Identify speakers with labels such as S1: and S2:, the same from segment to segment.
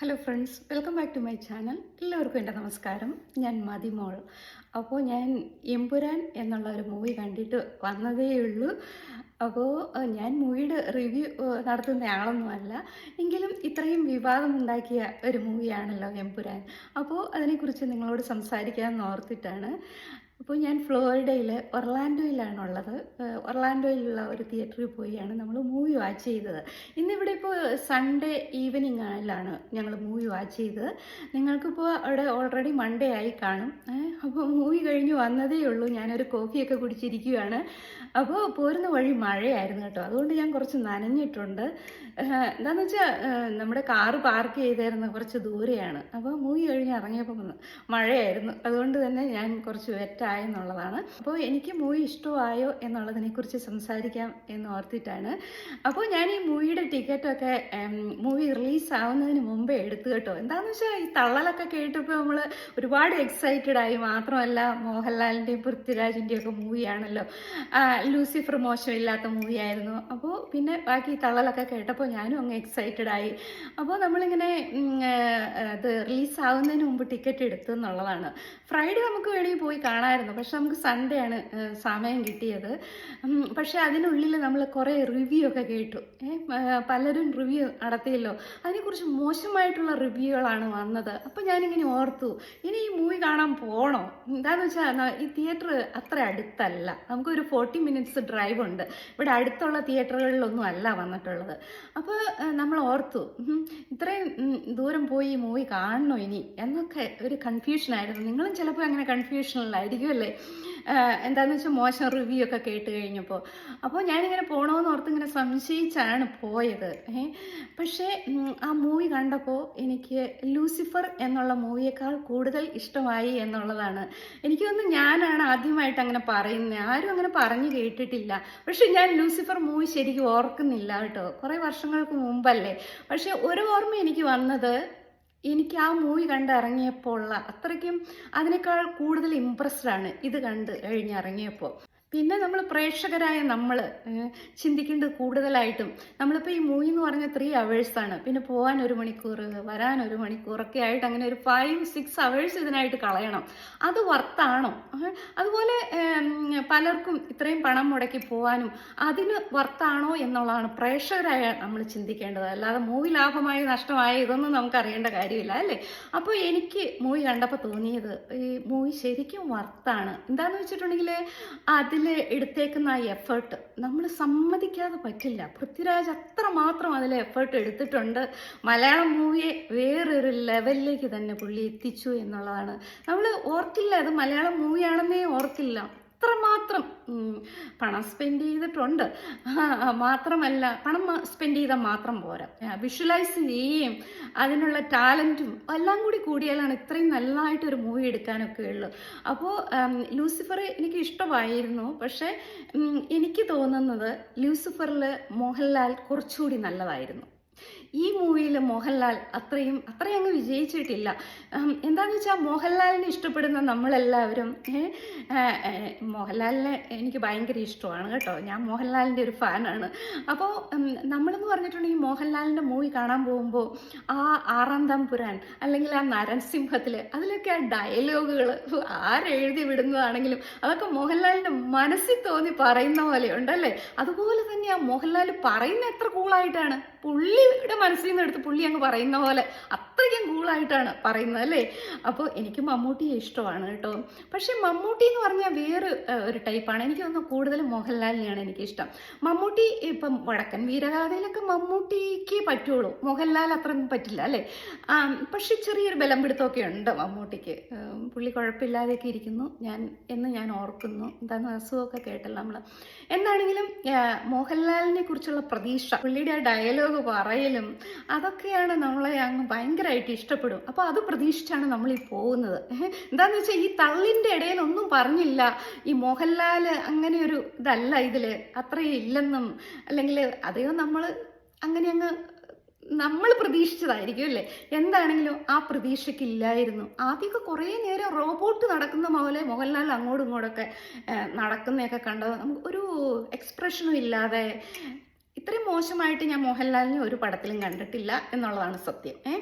S1: Hello friends welcome back to my channel എല്ലാവർക്കും എന്റെ നമസ്കാരം. ഞാൻ മതിമോൾ അപ്പോൾ ഞാൻ എമ്പുരാൻ എന്നുള്ള ഒരു മൂവി കണ്ടിട്ട് വന്നതേ ഉള്ളൂ. അപ്പോൾ ഞാൻ മൂവിയുടെ റിവ്യൂ നടത്തുന്ന ആളൊന്നുമല്ല എങ്കിലും ഇത്രയും വിവാദമുണ്ടാക്കിയ ഒരു മൂവിയാണല്ലോ എമ്പുരാൻ. അപ്പോൾ അതിനെക്കുറിച്ച് നിങ്ങളോട് സംസാരിക്കാമെന്ന് ഓർത്തിട്ടാണ്. അപ്പോൾ ഞാൻ ഫ്ലോറിഡയിൽ ഒർലാൻഡോയിലാണുള്ളത്. ഒർലാൻഡോയിലുള്ള ഒരു തിയേറ്ററിൽ പോയാണ് നമ്മൾ മൂവി വാച്ച് ചെയ്തത്. ഇന്നിവിടെ ഇപ്പോൾ സൺഡേ ഈവനിങ് ആയിലാണ് ഞങ്ങൾ മൂവി വാച്ച് ചെയ്തത്. നിങ്ങൾക്കിപ്പോൾ അവിടെ ഓൾറെഡി മൺഡേ ആയി കാണും. അപ്പോൾ മൂവി കഴിഞ്ഞ് വന്നതേ ഉള്ളൂ. ഞാനൊരു കോഫിയൊക്കെ കുടിച്ചിരിക്കുകയാണ് അപ്പോൾ പോരുന്ന വഴി മഴയായിരുന്നു കേട്ടോ. അതുകൊണ്ട് ഞാൻ കുറച്ച് നനഞ്ഞിട്ടുണ്ട്. എന്താണെന്ന് വെച്ചാൽ നമ്മുടെ കാറ് പാർക്ക് ചെയ്തായിരുന്നു കുറച്ച് ദൂരെയാണ്. അപ്പോൾ മൂവി കഴിഞ്ഞ് ഇറങ്ങിയപ്പോൾ മഴയായിരുന്നു. അതുകൊണ്ട് തന്നെ ഞാൻ കുറച്ച് വെറ്റായി എന്നുള്ളതാണ്. അപ്പോൾ എനിക്ക് മൂവി ഇഷ്ടമായോ എന്നുള്ളതിനെക്കുറിച്ച് സംസാരിക്കാം എന്ന് ഓർത്തിട്ടാണ്. അപ്പോൾ ഞാൻ ഈ മൂവിയുടെ ടിക്കറ്റൊക്കെ മൂവി റിലീസ് ആവുന്നതിന് മുമ്പേ എടുത്തു കേട്ടോ. എന്താണെന്ന് വെച്ചാൽ ഈ തള്ളലൊക്കെ കേട്ടപ്പോൾ നമ്മൾ ഒരുപാട് എക്സൈറ്റഡ് ആയി. മാത്രമല്ല മോഹൻലാലിന്റെയും പൃഥ്വിരാജിന്റെയും ഒക്കെ മൂവിയാണല്ലോ. ലൂസിഫർ മോശമില്ലാത്ത മൂവിയായിരുന്നു. അപ്പോൾ പിന്നെ ബാക്കി തള്ളലൊക്കെ കേട്ടപ്പോൾ ഞാനും അങ്ങ് എക്സൈറ്റഡ് ആയി. അപ്പോൾ നമ്മളിങ്ങനെ അത് റിലീസ് ആവുന്നതിന് മുമ്പ് ടിക്കറ്റ് എടുത്തു എന്നുള്ളതാണ്. ഫ്രൈഡേ നമുക്ക് വേണമെങ്കിൽ പോയി കാണാമായിരുന്നു. പക്ഷെ നമുക്ക് സൺഡേ ആണ് സമയം കിട്ടിയത്. പക്ഷേ അതിനുള്ളിൽ നമ്മൾ കുറേ റിവ്യൂ ഒക്കെ കേട്ടു. പലരും റിവ്യൂ നടത്തിയല്ലോ. അതിനെക്കുറിച്ച് മോശമായിട്ടുള്ള റിവ്യൂകളാണ് വന്നത്. അപ്പോൾ ഞാനിങ്ങനെ ഓർത്തു ഇനി ഈ മൂവി കാണാൻ പോകണോ എന്താണെന്ന് വെച്ചാൽ ഈ തിയേറ്റർ അത്ര അടുത്തല്ല. നമുക്കൊരു ഫോർട്ടി മിനിറ്റ്സ് ഡ്രൈവ് ഉണ്ട്. ഇവിടെ അടുത്തുള്ള തിയേറ്ററുകളിലൊന്നും അല്ല വന്നിട്ടുള്ളത്. അപ്പോൾ നമ്മൾ ഓർത്തു ഇത്രയും ദൂരം പോയി ഈ മൂവി കാണണോ ഇനി? എന്നൊക്കെ ഒരു കൺഫ്യൂഷനായിരുന്നു നിങ്ങളും ചിലപ്പോൾ അങ്ങനെ കൺഫ്യൂഷനിലായിരിക്കും അല്ലേ? എന്താണെന്ന് വെച്ചാൽ മോശം റിവ്യൂ ഒക്കെ കേട്ട് കഴിഞ്ഞപ്പോൾ അപ്പോൾ ഞാനിങ്ങനെ പോകണമെന്ന് ഓർത്ത് ഇങ്ങനെ സംശയിച്ചാണ് പോയത്. പക്ഷേ ആ മൂവി കണ്ടപ്പോൾ എനിക്ക് ലൂസിഫർ എന്നുള്ള മൂവിയേക്കാൾ കൂടുതൽ ഇഷ്ടമായി എന്നുള്ളതാണ്. എനിക്ക് തോന്നുന്നു ഞാനാണ് ആദ്യമായിട്ട് അങ്ങനെ പറയുന്നത് ആരും അങ്ങനെ പറഞ്ഞു കേട്ടിട്ടില്ല. പക്ഷെ ഞാൻ ലൂസിഫർ മൂവി ശരിക്കും ഓർക്കുന്നില്ല കേട്ടോ. കുറേ വർഷങ്ങൾക്ക് മുമ്പല്ലേ. പക്ഷേ ഒരു ഓർമ്മ എനിക്ക് വന്നത് എനിക്ക് ആ മൂവി കണ്ട് ഇറങ്ങിയപ്പോൾ ഉള്ള അത്രയ്ക്കും അതിനേക്കാൾ കൂടുതൽ ഇമ്പ്രസ്ഡ് ആണ് ഇത് കണ്ട് കഴിഞ്ഞിറങ്ങിയപ്പോൾ. പിന്നെ നമ്മൾ പ്രേക്ഷകരായ നമ്മൾ ചിന്തിക്കേണ്ടത് കൂടുതലായിട്ടും നമ്മളിപ്പോൾ ഈ മൂവി എന്ന് പറഞ്ഞാൽ ത്രീ അവേഴ്സാണ് പിന്നെ പോകാൻ ഒരു മണിക്കൂർ വരാൻ ഒരു മണിക്കൂർ ഒക്കെ ആയിട്ട് അങ്ങനെ ഒരു ഫൈവ് സിക്സ് അവേഴ്സ് ഇതിനായിട്ട് കളയണം. അത് വർത്താണോ അതുപോലെ പലർക്കും ഇത്രയും പണം മുടക്കി പോകാനും അതിന് വർത്താണോ എന്നുള്ളതാണ് പ്രേക്ഷകരായ നമ്മൾ ചിന്തിക്കേണ്ടത്. അല്ലാതെ മൂവി ലാഭമായി നഷ്ടമായി ഇതൊന്നും നമുക്ക് അറിയേണ്ട കാര്യമില്ല അല്ലേ? അപ്പോൾ എനിക്ക് മൂവി കണ്ടപ്പോൾ തോന്നിയത് ഈ മൂവി ശരിക്കും വർത്താണ് എന്താണെന്ന് വെച്ചിട്ടുണ്ടെങ്കിൽ അതിൽ എടുത്തേക്കുന്ന ആ എഫേർട്ട് നമ്മൾ സമ്മതിക്കാതെ പറ്റില്ല. പൃഥ്വിരാജ് അത്ര മാത്രം അതിൽ എഫേർട്ട് എടുത്തിട്ടുണ്ട്. മലയാളം മൂവിയെ വേറൊരു ലെവലിലേക്ക് തന്നെ പുള്ളി എത്തിച്ചു എന്നുള്ളതാണ്. നമ്മൾ ഓർക്കില്ല അത് മലയാളം മൂവിയാണെന്നേ ഓർക്കില്ല അത്രമാത്രം പണം സ്പെൻഡ് ചെയ്തിട്ടുണ്ട്. മാത്രമല്ല പണം സ്പെൻഡ് ചെയ്താൽ മാത്രം പോരാ. വിഷ്വലൈസ് ചെയ്യുകയും അതിനുള്ള ടാലന്റും എല്ലാം കൂടി കൂടിയാലാണ് ഇത്രയും നല്ലതായിട്ടൊരു മൂവി എടുക്കാനൊക്കെ ഉള്ളു. അപ്പോൾ ലൂസിഫർ എനിക്ക് ഇഷ്ടമായിരുന്നു. പക്ഷേ എനിക്ക് തോന്നുന്നത് ലൂസിഫറിൽ മോഹൻലാൽ കുറച്ചുകൂടി നല്ലതായിരുന്നു. ഈ മൂവിയിൽ മോഹൻലാൽ അത്രയും അത്രയും അങ്ങ് വിജയിച്ചിട്ടില്ല. എന്താണെന്ന് വെച്ചാൽ മോഹൻലാലിനെ ഇഷ്ടപ്പെടുന്ന നമ്മളെല്ലാവരും മോഹൻലാലിനെ എനിക്ക് ഭയങ്കര ഇഷ്ടമാണ് കേട്ടോ. ഞാൻ മോഹൻലാലിന്റെ ഒരു ഫാനാണ്. അപ്പോൾ നമ്മളെന്ന് പറഞ്ഞിട്ടുണ്ടെങ്കിൽ മോഹൻലാലിന്റെ മൂവി കാണാൻ പോകുമ്പോൾ ആ ആറാം തമ്പുരാൻ അല്ലെങ്കിൽ ആ നരസിംഹത്തിൽ അതിലൊക്കെ ആ ഡയലോഗുകൾ ആരെഴുതി വിടുന്നതാണെങ്കിലും അതൊക്കെ മോഹൻലാലിന്റെ മനസ്സിൽ തോന്നി പറയുന്ന പോലെ ഉണ്ടല്ലേ? അതുപോലെ തന്നെ ആ മോഹൻലാൽ പറയുന്ന എത്ര കൂളായിട്ടാണ് പുള്ളിയുടെ മനസ്സിൽ നിന്ന് എടുത്ത് പുള്ളി അങ്ങ് പറയുന്ന പോലെ അത്രയ്ക്കും കൂളായിട്ടാണ് പറയുന്നത് അല്ലേ? അപ്പോൾ എനിക്ക് മമ്മൂട്ടിയെ ഇഷ്ടമാണ് കേട്ടോ. പക്ഷേ മമ്മൂട്ടി എന്ന് പറഞ്ഞാൽ വേറെ ഒരു ടൈപ്പാണ്. എനിക്ക് തോന്നുന്നു കൂടുതലും മോഹൻലാലിനെയാണ് എനിക്കിഷ്ടം. മമ്മൂട്ടി ഇപ്പം വടക്കൻ വീരഗാഥയിലൊക്കെ മമ്മൂട്ടിക്ക് പറ്റുള്ളൂ. മോഹൻലാൽ അത്രയും പറ്റില്ല അല്ലേ? പക്ഷെ ചെറിയൊരു ബലം പിടുത്തമൊക്കെ ഉണ്ട് മമ്മൂട്ടിക്ക്. പുള്ളി കുഴപ്പമില്ലാതെയൊക്കെ ഇരിക്കുന്നു. ഞാൻ എന്ന് ഞാൻ ഓർക്കുന്നു. എന്താണെന്ന് അസുഖമൊക്കെ കേട്ടല്ലോ നമ്മൾ എന്താണെങ്കിലും മോഹൻലാലിനെ കുറിച്ചുള്ള പ്രതീക്ഷ പുള്ളിയുടെ ആ ഡയലോഗ് പറയലും അതൊക്കെയാണ് നമ്മളെ അങ്ങ് ഭയങ്കരമായിട്ട് ഇഷ്ടപ്പെടും. അപ്പോൾ അത് പ്രതീക്ഷിച്ചാണ് നമ്മൾ ഈ പോകുന്നത്. എന്താന്ന് വെച്ചാൽ ഈ തള്ളിന്റെ ഇടയിൽ ഒന്നും പറഞ്ഞില്ല. ഈ മോഹൻലാൽ അങ്ങനെ ഒരു ഇതല്ല ഇതിൽ. അത്രയും ഇല്ലെന്നും അല്ലെങ്കിൽ അതെയോ നമ്മൾ അങ്ങനെ അങ്ങ് നമ്മൾ പ്രതീക്ഷിച്ചതായിരിക്കും അല്ലേ? എന്താണെങ്കിലും ആ പ്രതീക്ഷയ്ക്ക് ഇല്ലായിരുന്നു. ആദ്യമൊക്കെ കുറേ നേരം റോബോട്ട് നടക്കുന്ന പോലെ മോഹൻലാൽ അങ്ങോട്ടും ഇങ്ങോട്ടൊക്കെ ഏഹ്, നടക്കുന്നതൊക്കെ കണ്ടത് നമുക്ക് ഒരു എക്സ്പ്രഷനും ഇല്ലാതെ. ഇത്രയും മോശമായിട്ട് ഞാൻ മോഹൻലാലിനെ ഒരു പടത്തിലും കണ്ടിട്ടില്ല എന്നുള്ളതാണ് സത്യം. ഏ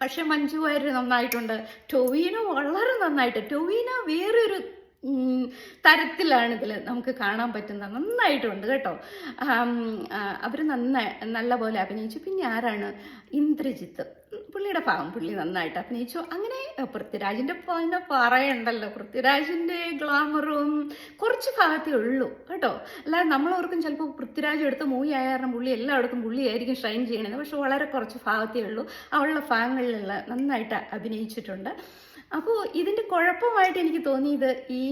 S1: പക്ഷെ മഞ്ജു വാര്യർ നന്നായിട്ടുണ്ട്. ടൊവീനോ വളരെ നന്നായിട്ട്. ടൊവീനോ വേറൊരു തരത്തിലാണ് ഇതിൽ നമുക്ക് കാണാൻ പറ്റുന്നത് നന്നായിട്ടുണ്ട് കേട്ടോ. അവർ നന്നായി നല്ല പോലെ അഭിനയിച്ചു. പിന്നെ ആരാണ്? ഇന്ദ്രജിത്ത്. പുള്ളിയുടെ ഭാഗം പുള്ളി നന്നായിട്ട് അഭിനയിച്ചു. അങ്ങനെ പൃഥ്വിരാജിന്റെ പിന്നെ പറയണ്ടല്ലോ. പൃഥ്വിരാജിന്റെ ഗ്ലാമറും കുറച്ച് ഭാഗത്തേ ഉള്ളൂ കേട്ടോ. അല്ലാതെ നമ്മളോർക്കും ചിലപ്പോൾ പൃഥ്വിരാജ് എടുത്ത മൂവി ആയ കാരണം പുള്ളി എല്ലായിടത്തും പുള്ളിയായിരിക്കും ഷൈൻ ചെയ്യണത്. പക്ഷെ വളരെ കുറച്ച് ഭാഗത്തേ ഉള്ളൂ. അവളുടെ ഭാഗങ്ങളിലുള്ള നന്നായിട്ട് അഭിനയിച്ചിട്ടുണ്ട്. അപ്പോൾ ഇതിന്റെ കുഴപ്പമായിട്ട് എനിക്ക് തോന്നിയത് ഈ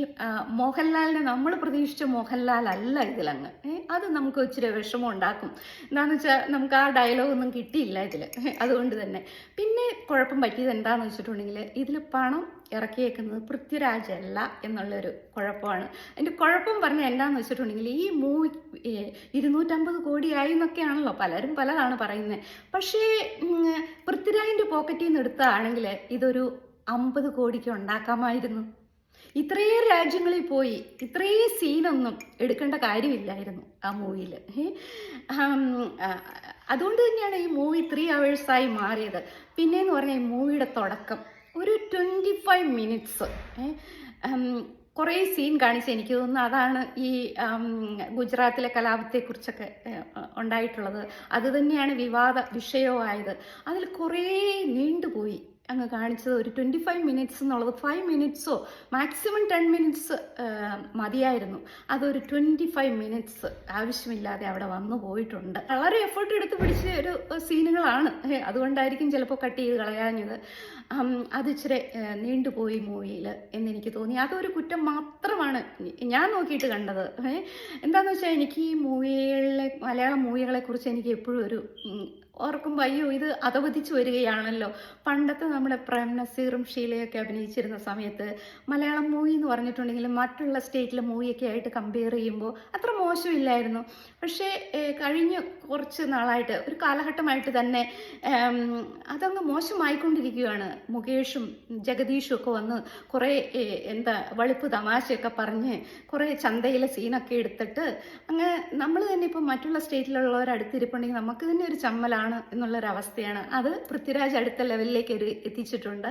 S1: മോഹൻലാലിനെ നമ്മൾ പ്രതീക്ഷിച്ച മോഹൻലാൽ അല്ല ഇതിലങ്ങ് അത് നമുക്ക് ഇച്ചിരി വിഷമം ഉണ്ടാക്കും. എന്താണെന്ന് വെച്ചാൽ നമുക്ക് ആ ഡയലോഗ് ഒന്നും കിട്ടിയില്ല ഇതിൽ അതുകൊണ്ട് തന്നെ. പിന്നെ കുഴപ്പം പറ്റിയത് എന്താണെന്ന് വെച്ചിട്ടുണ്ടെങ്കിൽ ഇതിൽ പണം ഇറക്കിയേക്കുന്നത് പൃഥ്വിരാജ് അല്ല എന്നുള്ളൊരു കുഴപ്പമാണ്. അതിന്റെ കുഴപ്പം പറഞ്ഞാൽ എന്താണെന്ന് വെച്ചിട്ടുണ്ടെങ്കിൽ ഈ മൂവി ഇരുന്നൂറ്റമ്പത് കോടിയായി എന്നൊക്കെയാണല്ലോ പലരും പലതാണ് പറയുന്നത് പക്ഷേ പൃഥ്വിരാജിന്റെ പോക്കറ്റിൽ നിന്ന് എടുത്താണെങ്കിൽ ഇതൊരു അമ്പത് കോടിക്ക് ഉണ്ടാക്കാമായിരുന്നു. ഇത്രയും രാജ്യങ്ങളിൽ പോയി ഇത്രയും സീനൊന്നും എടുക്കേണ്ട കാര്യമില്ലായിരുന്നു ആ മൂവിയിൽ. അതുകൊണ്ട് തന്നെയാണ് ഈ മൂവി ത്രീ അവേഴ്സായി മാറിയത്. പിന്നെയെന്ന് പറഞ്ഞാൽ ഈ മൂവിയുടെ തുടക്കം. ഒരു ട്വന്റി ഫൈവ് മിനിറ്റ്സ് കുറേ സീൻ കാണിച്ച് എനിക്ക് തോന്നുന്നു അതാണ് ഈ ഗുജറാത്തിലെ കലാപത്തെക്കുറിച്ചൊക്കെ ഉണ്ടായിട്ടുള്ളത്. അതുതന്നെയാണ് വിവാദ വിഷയമായത് അതിൽ കുറേ നീണ്ടുപോയി. അങ്ങ് കാണിച്ചത് ഒരു ട്വന്റി ഫൈവ് മിനിറ്റ്സ് എന്നുള്ളത് ഫൈവ് മിനിറ്റ്സോ മാക്സിമം ടെൻ മിനിറ്റ്സ് മതിയായിരുന്നു. അതൊരു ട്വന്റി ഫൈവ് മിനിറ്റ്സ് ആവശ്യമില്ലാതെ അവിടെ വന്നു പോയിട്ടുണ്ട്. വളരെ എഫേർട്ട് എടുത്ത് പിടിച്ച ഒരു സീനുകളാണ്. അതുകൊണ്ടായിരിക്കും ചിലപ്പോൾ കട്ട് ചെയ്ത് കളയാഞ്ഞത്. അത് ഇച്ചിരി നീണ്ടുപോയി മൂവിയിൽ എന്നെനിക്ക് തോന്നി. അതൊരു കുറ്റം മാത്രമാണ് ഞാൻ നോക്കിയിട്ട് കണ്ടത്. എന്താണെന്ന് വെച്ചാൽ എനിക്ക് ഈ മൂവികളിലെ മലയാളം മൂവികളെക്കുറിച്ച് എനിക്ക് എപ്പോഴും ഒരു ഓർക്കുമ്പോൾ അയ്യോ ഇത് അതവധിച്ചു വരികയാണല്ലോ. പണ്ടത്തെ നമ്മുടെ പ്രേം നസീറും ഷീലയൊക്കെ അഭിനയിച്ചിരുന്ന സമയത്ത് മലയാളം മൂവി എന്ന് പറഞ്ഞിട്ടുണ്ടെങ്കിൽ മറ്റുള്ള സ്റ്റേറ്റിലെ മൂവിയൊക്കെ ആയിട്ട് കമ്പയർ ചെയ്യുമ്പോൾ അത്ര മോശമില്ലായിരുന്നു. പക്ഷേ കഴിഞ്ഞ കുറച്ച് നാളായിട്ട് ഒരു കാലഘട്ടമായിട്ട് തന്നെ അതങ്ങ് മോശമായിക്കൊണ്ടിരിക്കുകയാണ്. മുകേഷും ജഗദീഷും ഒക്കെ വന്ന് കുറേ എന്താ വളിപ്പ് തമാശയൊക്കെ പറഞ്ഞ് കുറേ ചന്തയിലെ സീനൊക്കെ എടുത്തിട്ട് അങ്ങ് നമ്മൾ തന്നെ ഇപ്പം മറ്റുള്ള സ്റ്റേറ്റിലുള്ളവരടുത്തിരിപ്പുണ്ടെങ്കിൽ നമുക്ക് തന്നെ ഒരു ചമ്മലാണ് എന്നുള്ളൊരവസ്ഥയാണ് അത് പൃഥ്വിരാജ് അടുത്ത ലെവലിലേക്ക് എത്തിച്ചിട്ടുണ്ട്.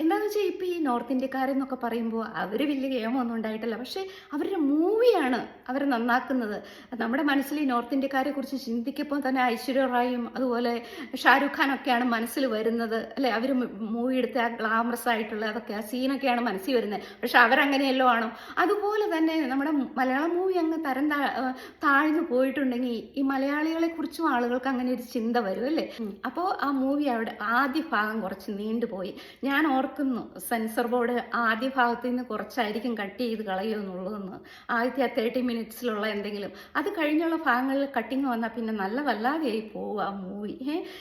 S1: എന്താന്ന് വെച്ചാൽ ഇപ്പം ഈ നോർത്ത് ഇന്ത്യക്കാരെന്നൊക്കെ പറയുമ്പോൾ അവർ വലിയ ഗെയിമൊന്നും ഉണ്ടായിട്ടില്ല. പക്ഷേ അവരുടെ മൂവിയാണ് അവർ നന്നാക്കുന്നത്. നമ്മുടെ മനസ്സിൽ ഈ നോർത്ത് ഇന്ത്യക്കാരെ കുറിച്ച് ചിന്തിക്കുമ്പോൾ തന്നെ ഐശ്വര്യ റായും അതുപോലെ ഷാരൂഖ് ഖാനൊക്കെയാണ് മനസ്സിൽ വരുന്നത്. അല്ലെ? അവർ മൂവി എടുത്ത ആ ഗ്ലാമറസ് ആയിട്ടുള്ള അതൊക്കെ ആ സീനൊക്കെയാണ് മനസ്സിൽ വരുന്നത്. പക്ഷെ അവരങ്ങനെയല്ലോ ആണോ? അതുപോലെ തന്നെ നമ്മുടെ മലയാള മൂവി അങ്ങ് തരം താ- താഴ്ന്നു പോയിട്ടുണ്ടെങ്കിൽ ഈ മലയാളികളെ കുറിച്ചും ആളുകൾക്ക് അങ്ങനെ ഒരു ചിന്ത വരും അല്ലേ? അപ്പോൾ ആ മൂവി അവിടെ ആദ്യ ഭാഗം കുറച്ച് നീണ്ടുപോയി ഞാൻ ഓർക്കുന്നു സെൻസർ ബോർഡ് ആദ്യ ഭാഗത്ത് നിന്ന് കുറച്ചായിരിക്കും കട്ട് ചെയ്ത് കളയുമെന്നുള്ളതെന്ന് ആദ്യത്തെ ആ തേർട്ടി മിനിറ്റ്സിലുള്ള എന്തെങ്കിലും. അത് കഴിഞ്ഞുള്ള ഭാഗങ്ങളിൽ കട്ടിങ് വന്നാൽ പിന്നെ നല്ല വല്ലാതെയായി പോവും ആ മൂവി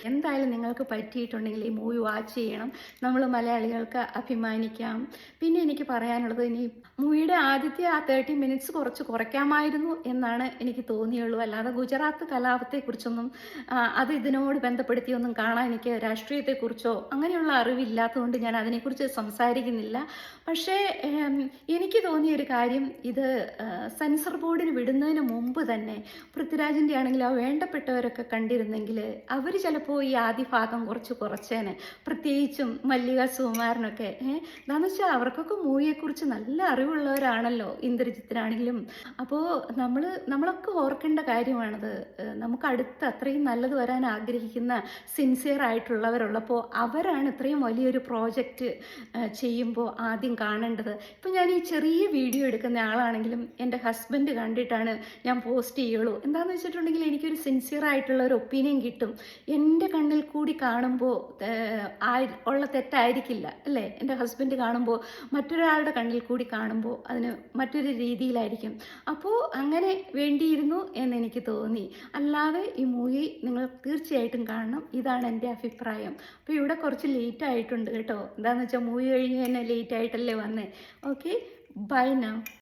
S1: എന്തായാലും നിങ്ങൾക്ക് പറ്റിയിട്ടുണ്ടെങ്കിൽ ഈ മൂവി വാച്ച് ചെയ്യണം. നമ്മൾ മലയാളികൾക്ക് അഭിമാനിക്കാം. പിന്നെ എനിക്ക് പറയാനുള്ളത് ഇനി മൂവിയുടെ ആദ്യത്തെ ആ തേർട്ടി മിനിറ്റ്സ് കുറച്ച് കുറയ്ക്കാമായിരുന്നു എന്നാണ് എനിക്ക് തോന്നിയുള്ളൂ. അല്ലാതെ ഗുജറാത്ത് കലാപത്തെക്കുറിച്ചൊന്നും അത് ഇതിനോട് ബന്ധപ്പെടുത്തിയൊന്നും കാണാൻ എനിക്ക് രാഷ്ട്രീയത്തെക്കുറിച്ചോ അങ്ങനെയുള്ള അറിവില്ലാത്തതുകൊണ്ട് ഞാൻ അതിനെക്കുറിച്ച് സംസാരിക്കുന്നില്ല. പക്ഷേ എനിക്ക് തോന്നിയ ഒരു കാര്യം ഇത് സെൻസർ ബോർഡിന് വിടുന്നതിന് മുമ്പ് തന്നെ പൃഥ്വിരാജിന്റെ ആണെങ്കിൽ ആ വേണ്ടപ്പെട്ടവരൊക്കെ കണ്ടിരുന്നെങ്കിൽ അവർ ചിലപ്പോൾ ഈ ആദ്യ ഭാഗം കുറച്ച് കുറച്ചേനെ പ്രത്യേകിച്ചും മല്ലിക സുകുമാരനൊക്കെ എന്താണെന്ന് വെച്ചാൽ അവർക്കൊക്കെ മൂവിയെക്കുറിച്ച് നല്ല അറിവുള്ളവരാണല്ലോ ഇന്ദ്രജിത്തിനാണെങ്കിലും. അപ്പോൾ നമ്മൾ നമ്മളൊക്കെ ഓർക്കേണ്ട കാര്യമാണത് നമുക്ക് അടുത്ത് അത്രയും നല്ലത് വരാൻ ആഗ്രഹിക്കുന്ന സിൻസിയർ ആയിട്ടുള്ളവരുള്ളപ്പോൾ അവരാണ് ഇത്രയും വലിയൊരു പ്രോജക്റ്റ് ചെയ്യുമ്പോൾ ആദ്യം കാണേണ്ടത്. ഇപ്പം ഞാൻ ഈ ചെറിയ വീഡിയോ എടുക്കുന്ന ആളാണെങ്കിലും എന്റെ ഹസ്ബൻഡ് കണ്ടിട്ടാണ് ഞാൻ പോസ്റ്റ് ചെയ്യുള്ളൂ. എന്താണെന്ന് വെച്ചിട്ടുണ്ടെങ്കിൽ എനിക്കൊരു സിൻസിയർ ആയിട്ടുള്ള ഒരു ഒപ്പീനിയൻ കിട്ടും. എന്റെ കണ്ണിൽ കൂടി കാണുമ്പോൾ ഉള്ള തെറ്റായിരിക്കില്ല അല്ലേ? എന്റെ ഹസ്ബൻഡ് കാണുമ്പോൾ മറ്റൊരാളുടെ കണ്ണിൽ കൂടി കാണുമ്പോൾ അതിന് മറ്റൊരു രീതിയിലായിരിക്കും. അപ്പോൾ അങ്ങനെ വേണ്ടിയിരുന്നു എന്ന് എനിക്ക് തോന്നി. അല്ലാതെ ഈ മൂവി നിങ്ങൾ തീർച്ചയായിട്ടും കാണണം. ഇതാണ് എന്റെ അഭിപ്രായം. അപ്പോൾ ഇവിടെ കുറച്ച് ലേറ്റ് ആയിട്ടുണ്ട് കേട്ടോ. എന്താണെന്ന് വെച്ചാൽ മൂവി കഴിഞ്ഞ് തന്നെ ലേറ്റ് ആയിട്ടല്ലേ വന്നേ. Okay buy now